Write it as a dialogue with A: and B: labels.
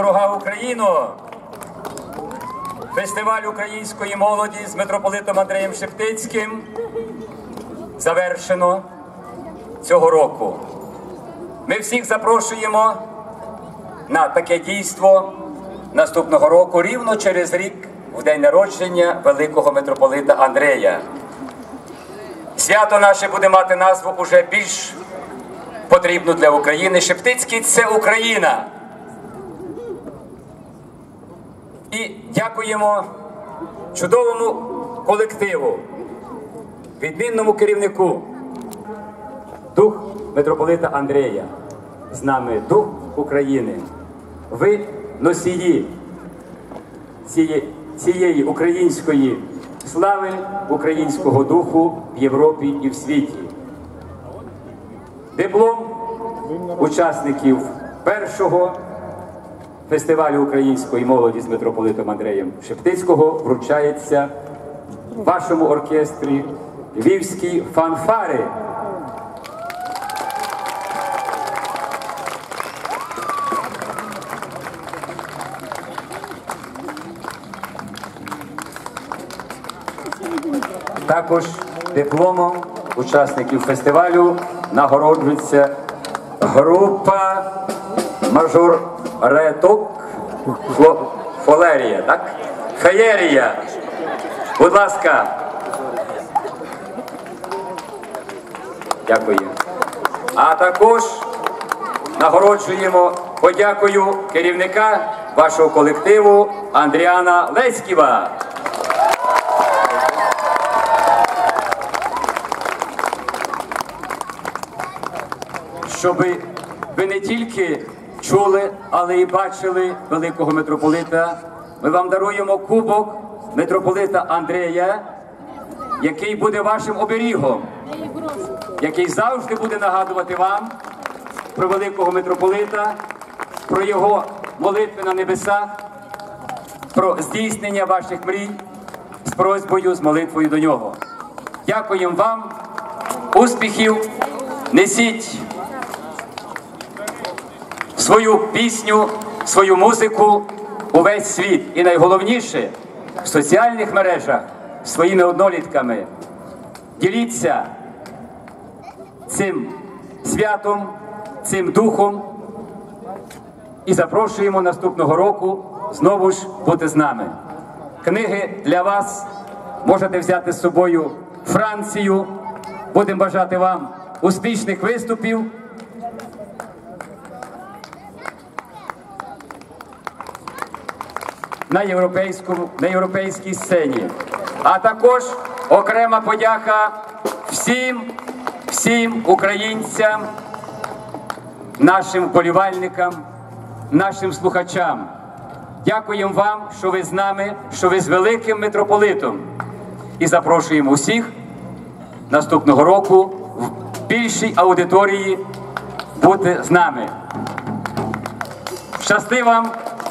A: Дорога Україно! Фестиваль української молоді з митрополитом Андреєм Шептицьким завершено цього року. Ми всіх запрошуємо на таке дійство наступного року, рівно через рік, в день народження великого митрополита Андрея. Свято наше буде мати назву уже більш потрібну для України. Шептицький це Україна. І дякуємо чудовому колективу, відмінному керівнику, дух митрополита Андрея. З нами дух України. Ви носії цієї, цієї української слави, українського духу в Європі і в світі. Диплом учасників першого фестивалю української молоді з митрополитом Андреєм Шептицького вручається вашому оркестрі львівські фанфари. Також дипломом учасників фестивалю нагороджується група Фло- Фолерія, так? Феєрія. Будь ласка. Дякую. А також нагороджуємо подякою керівника вашого колективу Андріана Леськіва. щоб ви не тільки чули, але і бачили великого митрополита. Ми вам даруємо кубок митрополита Андрея, який буде вашим оберігом, який завжди буде нагадувати вам про великого митрополита, про його молитви на небесах, про здійснення ваших мрій з просьбою, з молитвою до нього. Дякуємо вам, успіхів, несіть свою пісню, свою музику у весь світ. І найголовніше в соціальних мережах своїми однолітками. Діліться цим святом, цим духом і запрошуємо наступного року знову ж бути з нами. Книги для вас можете взяти з собою Францію. Будемо бажати вам успішних виступів. На європейському на європейській сцені. А також окрема подяка всім, всім українцям, нашим вболівальникам, нашим слухачам. Дякуємо вам, що ви з нами, що ви з великим митрополитом. І запрошуємо усіх наступного року в більшій аудиторії бути з нами. Щасти вам